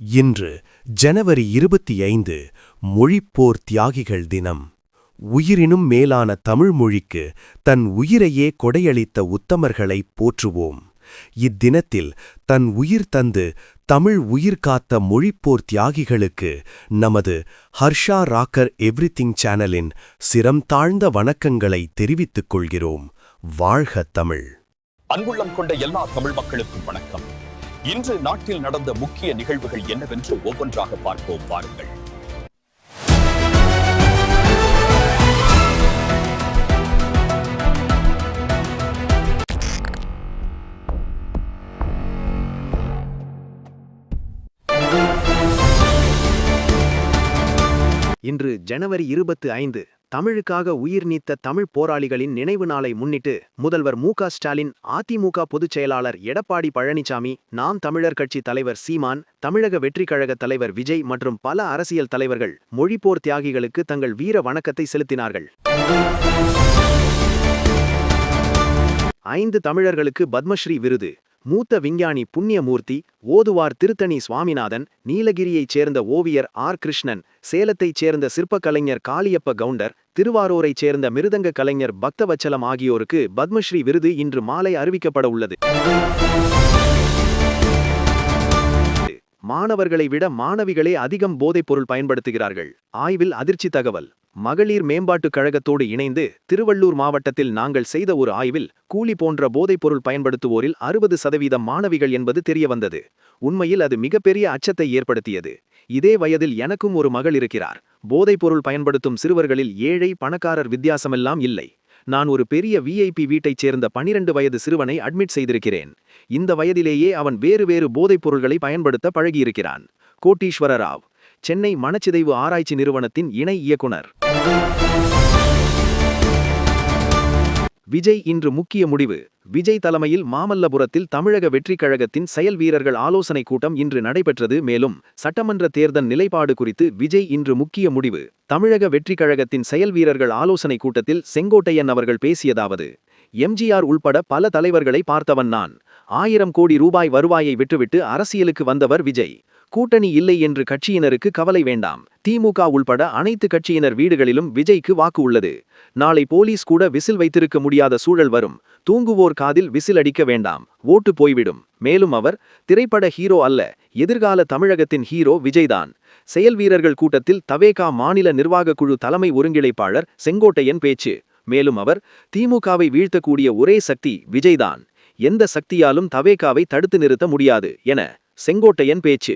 இன்று ஜனவரி இருபத்தி ஐந்து மொழிப்போர் தியாகிகள் தினம். உயிரினும் மேலான தமிழ் மொழிக்கு தன் உயிரையே கொடையளித்த உத்தமர்களை போற்றுவோம். இத்தினத்தில் தன் உயிர் தந்து தமிழ் உயிர் காத்த மொழிப்போர் தியாகிகளுக்கு நமது ஹர்ஷா ராக்கர் எவ்ரிதிங் சேனலின் சிரம் தாழ்ந்த வணக்கங்களை தெரிவித்துக் கொள்கிறோம். வாழ்க தமிழ். அன்புள்ளம் கொண்ட எல்லா தமிழ் மக்களுக்கும் வணக்கம். இன்று நாட்டில் நடந்த முக்கிய நிகழ்வுகள் என்னவென்று ஒவ்வொன்றாக பார்ப்போம். வாருங்கள். இன்று ஜனவரி இருபத்து ஐந்து தமிழுக்காக உயிர் நீத்த தமிழ் போராளிகளின் நினைவு நாளை முன்னிட்டு முதல்வர் மு ஸ்டாலின் அதிமுக பொதுச் செயலாளர் எடப்பாடி பழனிசாமி நாம் தமிழர் கட்சி தலைவர் சீமான் தமிழக வெற்றிக் கழக தலைவர் விஜய் மற்றும் பல அரசியல் தலைவர்கள் மொழிப்போர் தியாகிகளுக்கு தங்கள் வீர வணக்கத்தை செலுத்தினார்கள். ஐந்து தமிழர்களுக்கு பத்மஸ்ரீ விருது. மூத்த விஞ்ஞானி புண்ணியமூர்த்தி ஓதுவார் திருத்தணி சுவாமிநாதன் நீலகிரியைச் சேர்ந்த ஓவியர் ஆர். கிருஷ்ணன் சேலத்தைச் சேர்ந்த சிற்பக்கலைஞர் காளியப்ப கவுண்டர் திருவாரூரைச் சேர்ந்த மிருதங்க கலைஞர் பக்தவச்சலம் ஆகியோருக்கு பத்மஸ்ரீ விருது இன்று மாலை அறிவிக்கப்பட உள்ளது மாணவர்களை விட மாணவிகளே அதிகம் போதைப்பொருள் பயன்படுத்துகிறார்கள். ஆய்வில் அதிர்ச்சி தகவல். மகளிர் மேம்பாட்டுக் கழகத்தோடு இணைந்து திருவள்ளூர் மாவட்டத்தில் நாங்கள் செய்த ஒரு ஆய்வில் கூலி போன்ற போதைப்பொருள் பயன்படுத்துவோரில் அறுபது சதவீதம் மாணவிகள் என்பது தெரியவந்தது. உண்மையில் அது மிகப்பெரிய அச்சத்தை ஏற்படுத்தியது. இதே வயதில் எனக்கும் ஒரு மகள் இருக்கிறார். போதைப்பொருள் பயன்படுத்தும் சிறுவர்களில் ஏழை பணக்காரர் வித்தியாசமெல்லாம் இல்லை. நான் ஒரு பெரிய விஐபி வீட்டைச் சேர்ந்த பனிரெண்டு வயது சிறுவனை அட்மிட் செய்திருக்கிறேன். இந்த வயதிலேயே அவன் வேறு வேறு போதைப் பொருள்களை பயன்படுத்த பழகியிருக்கிறான். கோட்டீஸ்வர ராவ் சென்னை மனச்சிதைவு ஆராய்ச்சி நிறுவனத்தின் இணை இயக்குனர். விஜய் இன்று முக்கிய முடிவு விஜய் தலைமையில் மாமல்லபுரத்தில் தமிழக வெற்றிக் கழகத்தின் செயல் வீரர்கள் ஆலோசனை கூட்டம் இன்று நடைபெற்றது. மேலும் சட்டமன்ற தேர்தல் நிலைப்பாடு குறித்து விஜய் இன்று முக்கிய முடிவு. தமிழக வெற்றிக் கழகத்தின் செயல் வீரர்கள் ஆலோசனை கூட்டத்தில் செங்கோட்டையன் அவர்கள் பேசியதாவது எம்ஜிஆர் உள்பட பல தலைவர்களை பார்த்தவன் நான். ஆயிரம் கோடி ரூபாய் வருவாயை விட்டுவிட்டு அரசியலுக்கு வந்தவர் விஜய். கூட்டணி இல்லை என்று கட்சியினருக்கு கவலை வேண்டாம். திமுக உள்பட அனைத்து கட்சியினர் வீடுகளிலும் விஜய்க்கு வாக்கு உள்ளது. நாளை போலீஸ் கூட விசில் வைத்திருக்க முடியாத சூழல் வரும். தூங்குவோர் காதில் விசில் அடிக்க வேண்டாம். ஓட்டு போய்விடும். மேலும் அவர் திரைப்பட ஹீரோ அல்ல. எதிர்கால தமிழகத்தின் ஹீரோ விஜய்தான். செயல் வீரர்கள் கூட்டத்தில் தவேகா மாநில நிர்வாக குழு தலைமை ஒருங்கிணைப்பாளர் செங்கோட்டையன் பேச்சு. மேலும் அவர் திமுகவை வீழ்த்தக்கூடிய ஒரே சக்தி விஜய்தான். எந்த சக்தியாலும் தவேகாவை தடுத்து நிறுத்த முடியாது என செங்கோட்டையன் பேச்சு.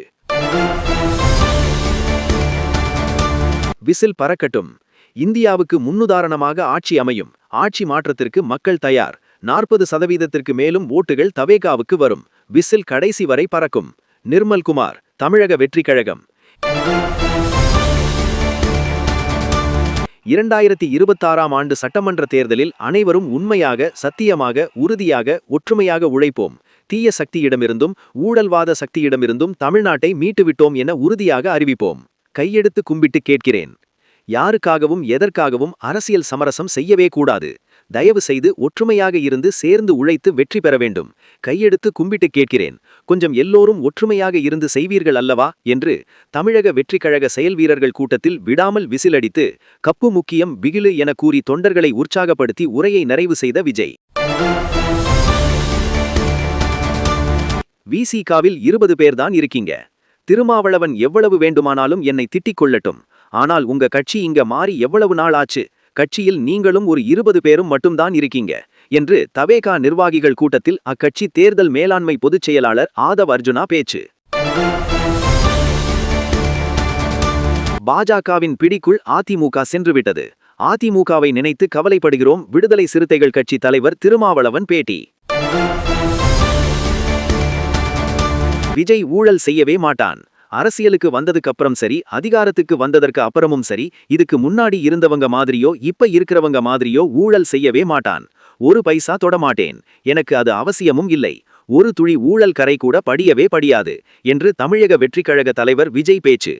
விசில் பறக்கட்டும். இந்தியாவுக்கு முன்னுதாரணமாக ஆட்சி அமையும். ஆட்சி மாற்றத்திற்கு மக்கள் தயார். நாற்பது சதவீதத்திற்கு மேலும் ஓட்டுகள் தவேகாவுக்கு வரும். விசில் கடைசி வரை பறக்கும். நிர்மல்குமார் தமிழக வெற்றி கழகம் இரண்டாயிரத்தி இருபத்தாறாம் ஆண்டு சட்டமன்ற தேர்தலில் அனைவரும் உண்மையாக சத்தியமாக உறுதியாக ஒற்றுமையாக உழைப்போம். தீய சக்தியிடமிருந்தும் ஊழல்வாத சக்தியிடமிருந்தும் தமிழ்நாட்டை மீட்டுவிட்டோம் என உறுதியாக அறிவிப்போம். கையெடுத்து கும்பிட்டு கேட்கிறேன். யாருக்காகவும் எதற்காகவும் அரசியல் சமரசம் செய்யவே கூடாது. தயவு செய்து ஒற்றுமையாக இருந்து சேர்ந்து உழைத்து வெற்றி பெற வேண்டும். கையெடுத்து கும்பிட்டு கேட்கிறேன். கொஞ்சம் எல்லோரும் ஒற்றுமையாக இருந்து செய்வீர்கள் அல்லவா? என்று தமிழக வெற்றிக்கழக செயல் வீரர்கள் கூட்டத்தில் விடாமல் விசிலடித்து கப்பு முக்கியம் பிகிலு என கூறி தொண்டர்களை உற்சாகப்படுத்தி உரையை நிறைவு செய்த விஜய். விசிகாவில் இருபது பேர்தான் இருக்கீங்க. திருமாவளவன் எவ்வளவு வேண்டுமானாலும் என்னை திட்டிக் கொள்ளட்டும். ஆனால் உங்க கட்சி இங்க மாறி எவ்வளவு நாள் ஆச்சு? கட்சியில் நீங்களும் ஒரு இருபது பேரும் மட்டும்தான் இருக்கீங்க. என்று தவேகா நிர்வாகிகள் கூட்டத்தில் அக்கட்சி தேர்தல் மேலாண்மை பொதுச் செயலாளர் ஆதவ் அர்ஜுனா பேச்சு. பாஜகவின் பிடிக்குள் அதிமுக சென்றுவிட்டது. அதிமுகவை நினைத்து கவலைப்படுகிறோம். விடுதலை சிறுத்தைகள் கட்சி தலைவர் திருமாவளவன் பேட்டி. விஜய் ஊழல் செய்யவே மாட்டான். அரசியலுக்கு வந்ததுக்கு அப்புறம் சரி அதிகாரத்துக்கு வந்ததற்கு அப்புறமும் சரி இதுக்கு முன்னாடி இருந்தவங்க மாதிரியோ இப்ப இருக்கிறவங்க மாதிரியோ ஊழல் செய்யவே மாட்டான். ஒரு பைசா தொடமாட்டேன். எனக்கு அது அவசியமும் இல்லை. ஒரு துளி ஊழல் கரை கூட படியவே படியாது என்று தமிழக வெற்றிக் கழக தலைவர் விஜய் பேச்சு.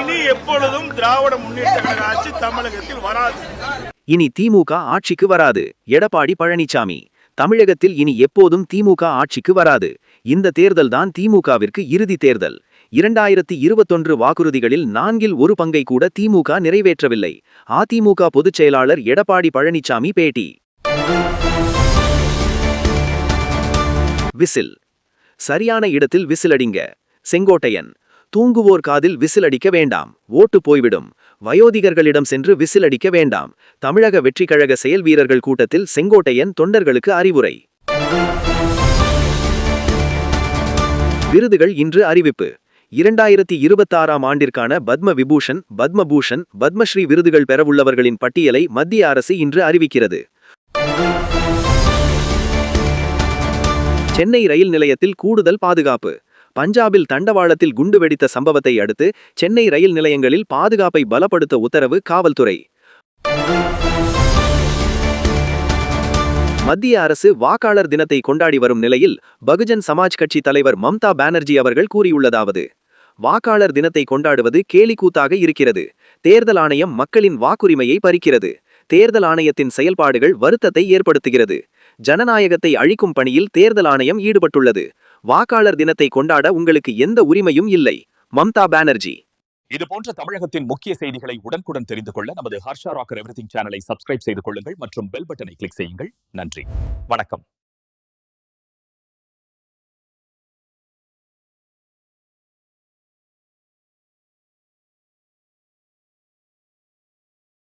இனி எப்பொழுதும் திராவிட முன்னேற்ற கழக ஆட்சி தமிழகத்தில் வராது. இனி திமுக ஆட்சிக்கு வராது. எடப்பாடி பழனிசாமி தமிழகத்தில் இனி எப்போதும் திமுக ஆட்சிக்கு வராது. இந்த தேர்தல்தான் திமுகவிற்கு இறுதி தேர்தல். இரண்டாயிரத்தி இருபத்தொன்று வாக்குறுதிகளில் நான்கில் ஒரு பங்கை கூட திமுக நிறைவேற்றவில்லை. அதிமுக பொதுச் செயலாளர் எடப்பாடி பழனிசாமி பேட்டி. விசில். சரியான இடத்தில் விசில் அடிங்க. செங்கோட்டையன். தூங்குவோர் காதில் விசில் அடிக்க வேண்டாம். ஓட்டு போய்விடும். வயோதிகர்களிடம் சென்று விசில் அடிக்க வேண்டாம். தமிழக வெற்றி கழக செயல் வீரர்கள் கூட்டத்தில் செங்கோட்டையன் தொண்டர்களுக்கு அறிவுரை. விருதுகள் இன்று அறிவிப்பு. இரண்டாயிரத்தி இருபத்தாறாம் ஆண்டிற்கான பத்ம விபூஷன் பத்மபூஷன் பத்மஸ்ரீ விருதுகள் பெறவுள்ளவர்களின் பட்டியலை மத்திய அரசு இன்று அறிவிக்கிறது. சென்னை ரயில் நிலையத்தில் கூடுதல் பாதுகாப்பு. பஞ்சாபில் தண்டவாளத்தில் குண்டு வெடித்த சம்பவத்தை அடுத்து சென்னை ரயில் நிலையங்களில் பாதுகாப்பை பலப்படுத்த உத்தரவு காவல்துறை. மத்திய அரசு வாக்காளர் தினத்தை கொண்டாடி வரும் நிலையில் பகுஜன் சமாஜ் கட்சி தலைவர் மம்தா பானர்ஜி அவர்கள் கூறியுள்ளதாவது வாக்காளர் தினத்தை கொண்டாடுவது கேலிக்கூத்தாக இருக்கிறது. தேர்தல் ஆணையம் மக்களின் வாக்குரிமையை பறிக்கிறது. தேர்தல் ஆணையத்தின் செயல்பாடுகள் வருத்தத்தை ஏற்படுத்துகிறது. ஜனநாயகத்தை அழிக்கும் பணியில் தேர்தல் ஆணையம் ஈடுபட்டுள்ளது. வாக்காளர் தினத்தை கொண்டாட உங்களுக்கு எந்த உரிமையும் இல்லை. மம்தா பானர்ஜி. இது போன்ற தமிழகத்தின் முக்கிய செய்திகளை உடனுக்குடன் தெரிந்து கொள்ள நமது ஹர்ஷா ராக்கர் எவ்ரிதிங் சேனலை சப்ஸ்கிரைப் செய்து கொள்ளுங்கள் மற்றும் பெல் பட்டனை கிளிக் செய்யுங்கள். நன்றி. வணக்கம்.